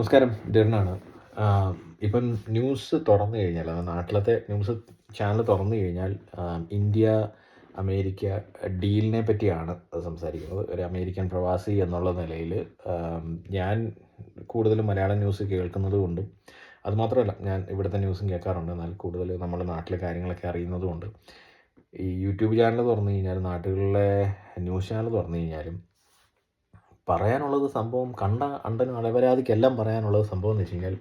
നമസ്കാരം ഡെറിനാണ് ഇപ്പം ന്യൂസ് തുറന്നു കഴിഞ്ഞാൽ അത് നാട്ടിലത്തെ ന്യൂസ് ചാനൽ തുറന്നു കഴിഞ്ഞാൽ ഇന്ത്യ അമേരിക്ക ഡീലിനെ പറ്റിയാണ് സംസാരിക്കുന്നത്. ഒരു അമേരിക്കൻ പ്രവാസി എന്നുള്ള നിലയിൽ ഞാൻ കൂടുതലും മലയാളം ന്യൂസ് കേൾക്കുന്നത് കൊണ്ടും അതുമാത്രമല്ല ഞാൻ ഇവിടുത്തെ ന്യൂസും കേൾക്കാറുണ്ട്. എന്നാൽ കൂടുതൽ നമ്മുടെ നാട്ടിലെ കാര്യങ്ങളൊക്കെ അറിയുന്നതുകൊണ്ട് ഈ യൂട്യൂബ് ചാനൽ തുറന്നു കഴിഞ്ഞാൽ നാട്ടുകളിലെ ന്യൂസ് ചാനൽ തുറന്നു കഴിഞ്ഞാലും പറയാനുള്ളത് സംഭവം കണ്ട അണ്ടനും അലവരാതിക്കെല്ലാം പറയാനുള്ളത് സംഭവം എന്ന് വെച്ച് കഴിഞ്ഞാൽ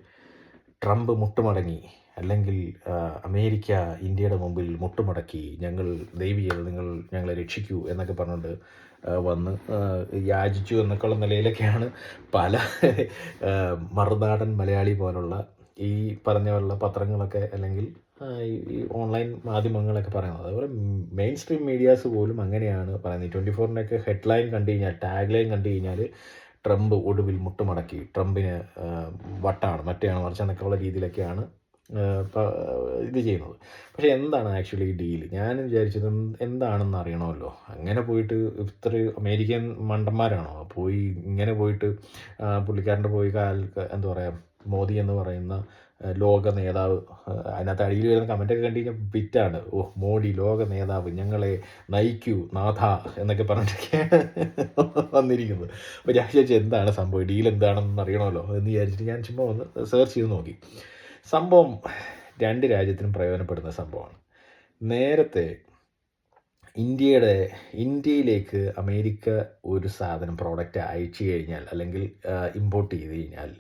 ട്രംപ് മുട്ടുമടങ്ങി. അല്ലെങ്കിൽ അമേരിക്ക ഇന്ത്യയുടെ മുമ്പിൽ മുട്ടുമടക്കി. ഞങ്ങൾ ദയവ് നിങ്ങൾ ഞങ്ങളെ രക്ഷിക്കൂ എന്നൊക്കെ പറഞ്ഞുകൊണ്ട് വന്ന് യാചിച്ചു എന്നൊക്കെയുള്ള നിലയിലൊക്കെയാണ് പല മറുനാടൻ മലയാളി പോലുള്ള ഈ പറഞ്ഞ പോലുള്ള പത്രങ്ങളൊക്കെ അല്ലെങ്കിൽ ഈ ഓൺലൈൻ മാധ്യമങ്ങളൊക്കെ പറയുന്നത്. അതുപോലെ മെയിൻ സ്ട്രീം മീഡിയാസ് പോലും അങ്ങനെയാണ് പറയുന്നത്. ട്വന്റി ഫോറിന്റെയൊക്കെ ഹെഡ്ലൈൻ കണ്ടു കഴിഞ്ഞാൽ ടാഗ് ലൈൻ കണ്ടു കഴിഞ്ഞാൽ ട്രംപ് ഒടുവിൽ മുട്ടുമടക്കി. ട്രംപിന് വട്ടാണ് മറ്റേയാണ് മറിച്ച് എന്നൊക്കെയുള്ള രീതിയിലൊക്കെയാണ് ഇത് ചെയ്യുന്നത്. പക്ഷേ എന്താണ് ആക്ച്വലി ഡീൽ ഞാൻ വിചാരിച്ചത് എന്താണെന്ന് അറിയണമല്ലോ. അങ്ങനെ പോയിട്ട് ഇത്ര അമേരിക്കൻ മണ്ടന്മാരാണോ? പോയി ഇങ്ങനെ പോയിട്ട് പുള്ളിക്കാരന്റെ പോയി കാൽ എന്താ പറയുക മോദി എന്ന് പറയുന്ന ലോക നേതാവ് അതിനകത്ത് അടിയിൽ വരുന്ന കമന്റൊക്കെ കണ്ടു കഴിഞ്ഞാൽ ബിറ്റാണ്. ഓ മോഡി ലോക നേതാവ് ഞങ്ങളെ നയിക്കൂ നാഥ എന്നൊക്കെ പറഞ്ഞിട്ടൊക്കെയാണ് വന്നിരിക്കുന്നത്. അപ്പോൾ ഞാൻ വിചാരിച്ചു എന്താണ് സംഭവം? ഡീൽ എന്താണെന്ന് അറിയണമല്ലോ എന്ന് വിചാരിച്ചിട്ട് ഞാൻ ചുമ്മാ ഒന്ന് സെർച്ച് ചെയ്ത് നോക്കി. സംഭവം രണ്ട് രാജ്യത്തിനും പ്രയോജനപ്പെടുന്ന സംഭവമാണ്. നേരത്തെ ഇന്ത്യയുടെ ഇന്ത്യയിലേക്ക് അമേരിക്ക ഒരു സാധനം പ്രോഡക്റ്റ് അയച്ചു കഴിഞ്ഞാൽ അല്ലെങ്കിൽ ഇമ്പോർട്ട് ചെയ്ത് കഴിഞ്ഞാൽ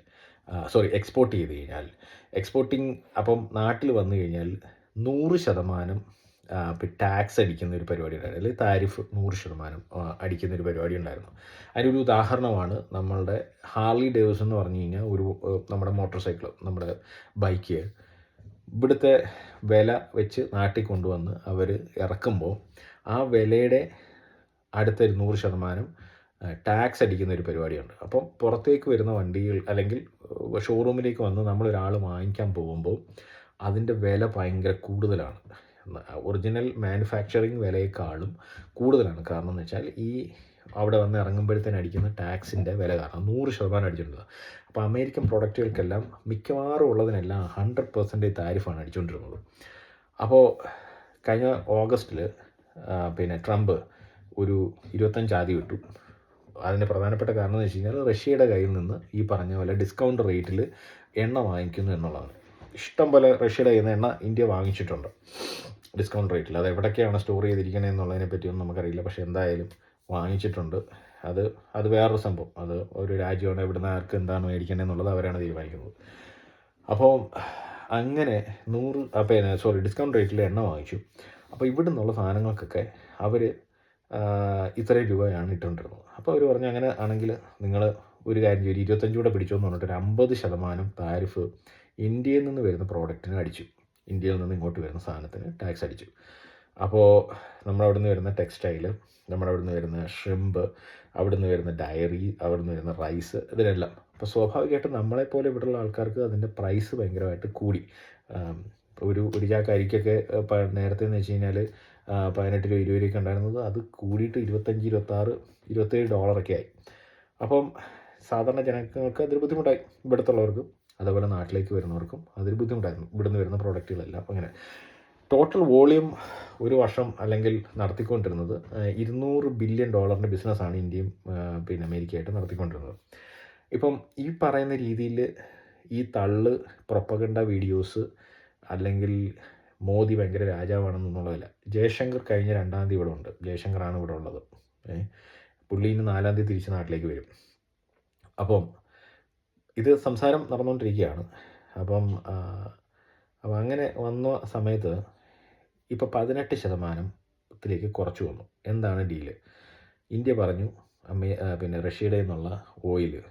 സോറി എക്സ്പോർട്ട് ചെയ്ത് കഴിഞ്ഞാൽ എക്സ്പോർട്ടിങ് അപ്പം നാട്ടിൽ വന്നു കഴിഞ്ഞാൽ നൂറ് ശതമാനം ടാക്സ് അടിക്കുന്ന ഒരു പരിപാടി ഉണ്ടായിരുന്നു. അല്ലെങ്കിൽ താരിഫ് നൂറ് ശതമാനം അടിക്കുന്ന ഒരു പരിപാടി ഉണ്ടായിരുന്നു. അതിനൊരു ഉദാഹരണമാണ് നമ്മളുടെ ഹാർലി ഡേവിസ് എന്ന് പറഞ്ഞു കഴിഞ്ഞാൽ ഒരു നമ്മുടെ മോട്ടോർ സൈക്കിൾ നമ്മുടെ ബൈക്ക് ഇവിടുത്തെ വില വെച്ച് നാട്ടിൽ കൊണ്ടുവന്ന് അവർ ഇറക്കുമ്പോൾ ആ വിലയുടെ അടുത്തൊരു നൂറ് ശതമാനം ടാക്സ് അടിക്കുന്ന ഒരു പരിപാടിയുണ്ട്. അപ്പം പുറത്തേക്ക് വരുന്ന വണ്ടികൾ അല്ലെങ്കിൽ ഷോറൂമിലേക്ക് വന്ന് നമ്മളൊരാൾ വാങ്ങിക്കാൻ പോകുമ്പോൾ അതിന്റെ വില ഭയങ്കര കൂടുതലാണ്. ഒറിജിനൽ മാനുഫാക്ചറിങ് വിലയേക്കാളും കൂടുതലാണ്. കാരണം എന്ന് വെച്ചാൽ ഈ അവിടെ വന്ന് ഇറങ്ങുമ്പോഴത്തേന് അടിക്കുന്ന ടാക്സിന്റെ വില കാരണം നൂറ് ശതമാനം അടിച്ചിട്ടുണ്ട്. അപ്പോൾ അമേരിക്കൻ പ്രൊഡക്റ്റുകൾക്കെല്ലാം മിക്കവാറും ഉള്ളതിനെല്ലാം ഹൺഡ്രഡ് പെർസെന്റേജ് താരിഫാണ് അടിച്ചുകൊണ്ടിരുന്നത്. അപ്പോൾ കഴിഞ്ഞ ഓഗസ്റ്റിൽ പിന്നെ ട്രംപ് ഒരു ഇരുപത്തഞ്ച് ആദ്യം വിട്ടു. അതിന്റെ പ്രധാനപ്പെട്ട കാരണം എന്ന് വെച്ച് കഴിഞ്ഞാൽ റഷ്യയുടെ കയ്യിൽ നിന്ന് ഈ പറഞ്ഞ പോലെ ഡിസ്കൗണ്ട് റേറ്റിൽ എണ്ണ വാങ്ങിക്കുന്നു എന്നുള്ളതാണ്. ഇഷ്ടം പോലെ റഷ്യയുടെ കയ്യിൽ നിന്ന് എണ്ണ ഇന്ത്യ വാങ്ങിച്ചിട്ടുണ്ട്. ഡിസ്കൗണ്ട് റേറ്റിൽ. അത് എവിടേക്കാണ് സ്റ്റോർ ചെയ്തിരിക്കണേ എന്നുള്ളതിനെ പറ്റിയൊന്നും നമുക്കറിയില്ല. പക്ഷേ എന്തായാലും വാങ്ങിച്ചിട്ടുണ്ട്. അത് അത് വേറൊരു സംഭവം. അത് ഒരു രാജ്യമാണ് എവിടുന്ന് ആർക്ക് എന്താണ് മേടിക്കേണ്ടത് എന്നുള്ളത് അവരാണ് തീരുമാനിക്കുന്നത്. അപ്പോൾ അങ്ങനെ നൂറ് അപ്പം സോറി ഡിസ്കൗണ്ട് റേറ്റിൽ എണ്ണ വാങ്ങിച്ചു. അപ്പോൾ ഇവിടെ നിന്നുള്ള സാധനങ്ങൾക്കൊക്കെ അവർ ഇത്രയും രൂപയാണ് ഇട്ടുകൊണ്ടിരുന്നത്. അപ്പോൾ അവർ പറഞ്ഞു അങ്ങനെ ആണെങ്കിൽ നിങ്ങൾ ഒരു കാര്യം ചെയ്യും. ഇരുപത്തഞ്ചൂടെ ഇരുപത്തഞ്ച് കൂടെ പിടിച്ചോന്ന് പറഞ്ഞിട്ട് ഒരു അമ്പത് ശതമാനം താരിഫ് ഇന്ത്യയിൽ നിന്ന് വരുന്ന പ്രോഡക്റ്റിന് അടിച്ചു. ഇന്ത്യയിൽ നിന്ന് ഇങ്ങോട്ട് വരുന്ന സാധനത്തിന് ടാക്സ് അടിച്ചു. അപ്പോൾ നമ്മളവിടുന്ന് വരുന്ന ടെക്സ്റ്റൈൽ നമ്മുടെ വരുന്ന ഷ്രിമ്പ് അവിടെ നിന്ന് വരുന്ന ഡയറി അവിടെ നിന്ന് വരുന്ന റൈസ് ഇതിനെല്ലാം. അപ്പോൾ സ്വാഭാവികമായിട്ടും നമ്മളെപ്പോലെ ഇവിടെയുള്ള ആൾക്കാർക്ക് അതിന്റെ പ്രൈസ് ഭയങ്കരമായിട്ട് കൂടി. ഒരു ഒരു ചാക്ക് അരിക്കൊക്കെ നേരത്തെ എന്ന് വെച്ച് കഴിഞ്ഞാൽ പതിനെട്ട് രൂപ ഇരുപത് രൂപയൊക്കെ ഉണ്ടായിരുന്നത് അത് കൂടിയിട്ട് ഇരുപത്തഞ്ച് ഇരുപത്താറ് ഇരുപത്തേഴ് ഡോളറൊക്കെ ആയി. അപ്പം സാധാരണ ജനങ്ങൾക്ക് അതൊരു ബുദ്ധിമുട്ടായി ഇവിടുത്തുള്ളവർക്കും അതേപോലെ നാട്ടിലേക്ക് വരുന്നവർക്കും അതൊരു ബുദ്ധിമുട്ടായിരുന്നു. ഇവിടുന്ന് വരുന്ന പ്രോഡക്റ്റുകളെല്ലാം അങ്ങനെ. ടോട്ടൽ വോളിയം ഒരു വർഷം അല്ലെങ്കിൽ നടത്തിക്കൊണ്ടിരുന്നത് ഇരുന്നൂറ് ബില്യൺ ഡോളറിന്റെ ബിസിനസ്സാണ് ഇന്ത്യയും പിന്നെ അമേരിക്കയായിട്ട് നടത്തിക്കൊണ്ടിരുന്നത്. ഇപ്പം ഈ പറയുന്ന രീതിയിൽ ഈ തള്ള് പ്രൊപ്പഗണ്ട വീഡിയോസ് അല്ലെങ്കിൽ മോദി ഭയങ്കര രാജാവാണെന്നുള്ളതല്ല. ജയശങ്കർ കഴിഞ്ഞ രണ്ടാം തീയതി ഇവിടെ ഉണ്ട്. ജയശങ്കറാണ് ഇവിടെ ഉള്ളത്. പുള്ളി ഇന്ന് നാലാം തീയതി തിരിച്ച് നാട്ടിലേക്ക് വരും. അപ്പം ഇത് സംസാരം നടന്നുകൊണ്ടിരിക്കുകയാണ് അപ്പം അപ്പം അങ്ങനെ വന്ന സമയത്ത് ഇപ്പോൾ പതിനെട്ട് ശതമാനത്തിലേക്ക് കുറച്ചു വന്നു. എന്താണ് ഡീൽ? ഇന്ത്യ പറഞ്ഞു അമേ പിന്നെ റഷ്യയുടെ നിന്നുള്ള ഓയിൽ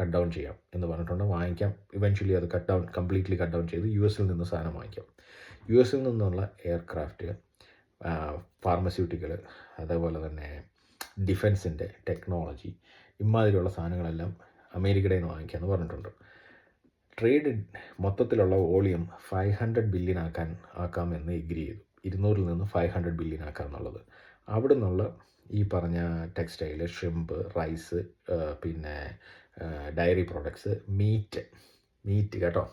കട്ട് ഡൗൺ ചെയ്യാം എന്ന് പറഞ്ഞിട്ടുണ്ട്. വാങ്ങിക്കാം. ഇവൻച്വലി അത് cut down completely cut down ചെയ്ത് യു എസിൽ നിന്ന് സാധനം വാങ്ങിക്കാം. യു എസിൽ നിന്നുള്ള എയർക്രാഫ്റ്റ് ഫാർമസ്യൂട്ടിക്കൽ അതേപോലെ തന്നെ ഡിഫൻസിന്റെ ടെക്നോളജി ഇമാതിരിയുള്ള സാധനങ്ങളെല്ലാം അമേരിക്കയുടെ നിന്ന് വാങ്ങിക്കാമെന്ന് പറഞ്ഞിട്ടുണ്ട്. ട്രേഡ് മൊത്തത്തിലുള്ള വോളിയം ഫൈവ് ഹൺഡ്രഡ് ബില്യൺ ആക്കാൻ ആക്കാമെന്ന് എഗ്രി ചെയ്തു. ഇരുന്നൂറിൽ നിന്ന് ഫൈവ് ഹൺഡ്രഡ് ബില്യൺ ആക്കാം എന്നുള്ളത്. അവിടെ നിന്നുള്ള ഈ പറഞ്ഞ ടെക്സ്റ്റൈൽ ഷ്രിമ്പ് റൈസ് പിന്നെ ഡയറി പ്രോഡക്ട്സ് മീറ്റ് മീറ്റ് കേട്ടോ.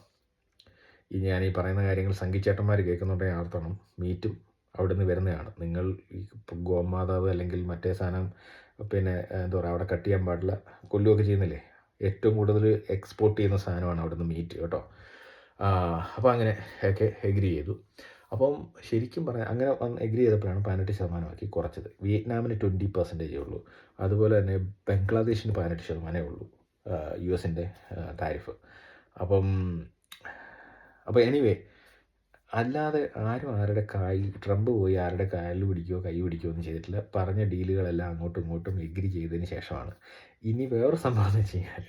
ഈ ഞാൻ ഈ പറയുന്ന കാര്യങ്ങൾ സംഘിച്ചേട്ടന്മാർ കേൾക്കുന്നുണ്ടെങ്കിൽ ആർത്തണം മീറ്റും അവിടെ നിന്ന് വരുന്നതാണ്. നിങ്ങൾ ഈ ഗോമാതാവ് അല്ലെങ്കിൽ മറ്റേ സാധനം പിന്നെ എന്താ പറയുക അവിടെ കട്ട് ചെയ്യാൻ പാടില്ല. കൊല്ലുകയൊക്കെ ചെയ്യുന്നില്ലേ? ഏറ്റവും കൂടുതൽ എക്സ്പോർട്ട് ചെയ്യുന്ന സാധനമാണ് അവിടെ നിന്ന് മീറ്റ് കേട്ടോ അപ്പോൾ അങ്ങനെ ഒക്കെ എഗ്രി ചെയ്തു. അപ്പം ശരിക്കും പറയാം അങ്ങനെ എഗ്രി ചെയ്തപ്പോഴാണ് പതിനെട്ട് ശതമാനമാക്കി കുറച്ചത്. വിയറ്റ്നാമിന് ട്വന്റി പെർസെന്റേജേ ഉള്ളൂ. അതുപോലെ തന്നെ ബംഗ്ലാദേശിന് പതിനെട്ട് ശതമാനമേ ഉള്ളൂ യു എസിന്റെ താരിഫ് അപ്പം അപ്പോൾ എനിവേ അല്ലാതെ ആരും ആരുടെ കായ് ട്രംപ് പോയി ആരുടെ കാലിൽ പിടിക്കുകയോ കൈ പിടിക്കുകയോ ഒന്നും ചെയ്തിട്ടില്ല. പറഞ്ഞ ഡീലുകളെല്ലാം അങ്ങോട്ടും ഇങ്ങോട്ടും എഗ്രി ചെയ്തതിന് ശേഷമാണ്. ഇനി വേറെ സംഭവം എന്ന് വെച്ച് കഴിഞ്ഞാൽ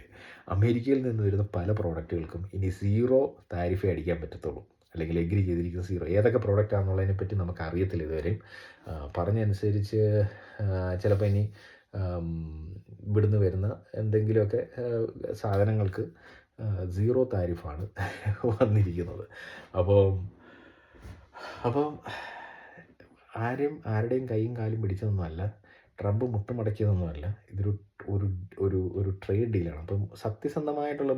അമേരിക്കയിൽ നിന്ന് വരുന്ന പല പ്രോഡക്റ്റുകൾക്കും ഇനി സീറോ താരിഫേ അടിക്കാൻ പറ്റത്തുള്ളൂ. അല്ലെങ്കിൽ എഗ്രി ചെയ്തിരിക്കുന്ന സീറോ ഏതൊക്കെ പ്രോഡക്റ്റ് ആണെന്നുള്ളതിനെ പറ്റി നമുക്ക് അറിയത്തില്ല ഇതുവരെയും പറഞ്ഞനുസരിച്ച് ചിലപ്പോൾ ഇനി ഇവിടുന്ന് വരുന്ന എന്തെങ്കിലുമൊക്കെ സാധനങ്ങൾക്ക് സീറോ താരിഫാണ് വന്നിരിക്കുന്നത്. അപ്പോൾ അപ്പം ആരും ആരുടെയും കൈയും കാലും പിടിച്ചതൊന്നുമല്ല. ട്രംപ് മുട്ടുമടക്കിയതൊന്നുമല്ല ഇതൊരു ഒരു ഒരു ഒരു ട്രേഡ് ഡീലാണ് അപ്പം സത്യസന്ധമായിട്ടുള്ള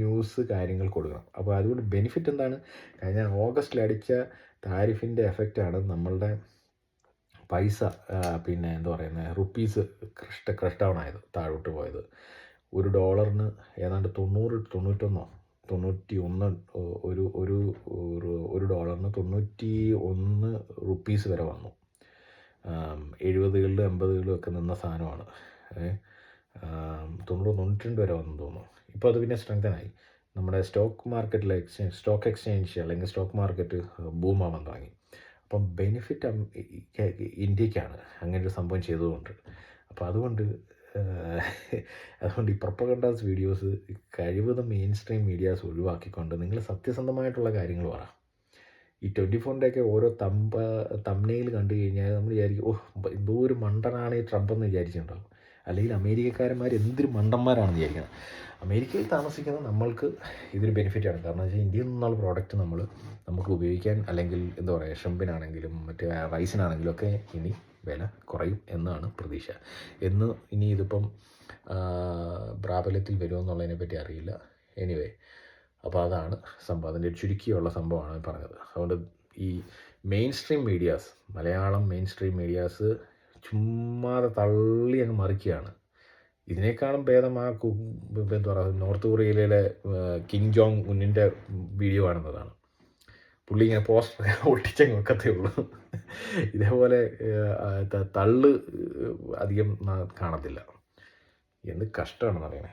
ന്യൂസ് കാര്യങ്ങൾ കൊടുക്കണം. അപ്പോൾ അതുകൊണ്ട് ബെനിഫിറ്റ് എന്താണ്? കഴിഞ്ഞ ഓഗസ്റ്റിൽ അടിച്ച താരിഫിന്റെ എഫക്റ്റാണ് നമ്മളുടെ പൈസ പിന്നെ എന്താ പറയുന്നത് റുപ്പീസ് ക്രഷ് ക്രഷ് ആയത് താഴോട്ട് പോയത്. ഒരു ഡോളറിന് ഏതാണ്ട് തൊണ്ണൂറ് തൊണ്ണൂറ്റൊന്നോ തൊണ്ണൂറ്റി ഒന്ന് ഒരു ഒരു ഒരു ഡോളറിന് തൊണ്ണൂറ്റി ഒന്ന് റുപ്പീസ് വരെ വന്നു. എഴുപതുകളിലും എൺപതുകളിലും ഒക്കെ നിന്ന സാധനമാണ്. തൊണ്ണൂറ് തൊണ്ണൂറ്റി രണ്ട് വരെ വന്നു തോന്നുന്നു. ഇപ്പോൾ അത് പിന്നെ സ്ട്രെങ്തനായി നമ്മുടെ സ്റ്റോക്ക് മാർക്കറ്റിലെ എക്സ്ചേഞ്ച് സ്റ്റോക്ക് എക്സ്ചേഞ്ച് അല്ലെങ്കിൽ സ്റ്റോക്ക് മാർക്കറ്റ് ബൂമാവാൻ തുടങ്ങി. അപ്പം ബെനിഫിറ്റ് ഇന്ത്യക്കാണ് അങ്ങനെ ഒരു സംഭവം ചെയ്തതുകൊണ്ട്. അപ്പോൾ അതുകൊണ്ട് അതുകൊണ്ട് ഈ പ്രൊപ്പഗണ്ടാസ് വീഡിയോസ് കഴിവതും മെയിൻ സ്ട്രീം മീഡിയാസ് ഒഴിവാക്കിക്കൊണ്ട് നിങ്ങൾ സത്യസന്ധമായിട്ടുള്ള കാര്യങ്ങൾ പറ. ഈ ട്വന്റി ഫോറിന്റെയൊക്കെ ഓരോ തമ്പ തമ്മനയിൽ കണ്ടു കഴിഞ്ഞാൽ നമ്മൾ വിചാരിക്കും ഓ എന്തോ ഒരു മണ്ടനാണ് ഈ ട്രംപ് എന്ന് വിചാരിച്ചിട്ടുണ്ടാവും. അല്ലെങ്കിൽ അമേരിക്കക്കാരന്മാർ എന്തൊരു മണ്ടന്മാരാണെന്ന് വിചാരിക്കുന്നത് അമേരിക്കയിൽ താമസിക്കുന്ന നമ്മൾക്ക് ഇതൊരു ബെനിഫിറ്റാണ് കാരണം വെച്ചാൽ ഇന്ത്യയിൽ നിന്നുള്ള പ്രോഡക്റ്റ് നമ്മൾ നമുക്ക് ഉപയോഗിക്കാൻ അല്ലെങ്കിൽ എന്താ പറയുക ഷെമ്പിനാണെങ്കിലും മറ്റേ റൈസിനാണെങ്കിലും ഒക്കെ ഇനി വില കുറയും എന്നാണ് പ്രതീക്ഷ. എന്ന് ഇനി ഇതിപ്പം പ്രാബല്യത്തിൽ വരുമെന്നുള്ളതിനെ പറ്റി അറിയില്ല. എനിവേ അപ്പോൾ അതാണ് സംഭവം. അതിന്റെ ചുരുക്കിയുള്ള സംഭവമാണ് പറഞ്ഞത്. അതുകൊണ്ട് ഈ mainstream medias Malayalam mainstream medias ചുമ്മാതെ തള്ളി അങ്ങ് മറിക്കുകയാണ്. ഇതിനേക്കാളും ഭേദം ആ എന്താ പറയുക നോർത്ത് കൊറിയയിലെ കിങ് ജോങ് ഉന്നിന്റെ വീഡിയോ കാണുന്നതാണ്. പുള്ളി ഇങ്ങനെ പോസ്റ്റർ ഒട്ടിച്ചങ്ങ് വെക്കത്തേ ഉള്ളൂ. ഇതേപോലെ തള്ള് അധികം കാണത്തില്ല. എന്ത് കഷ്ടമാണെന്ന് അറിയണേ.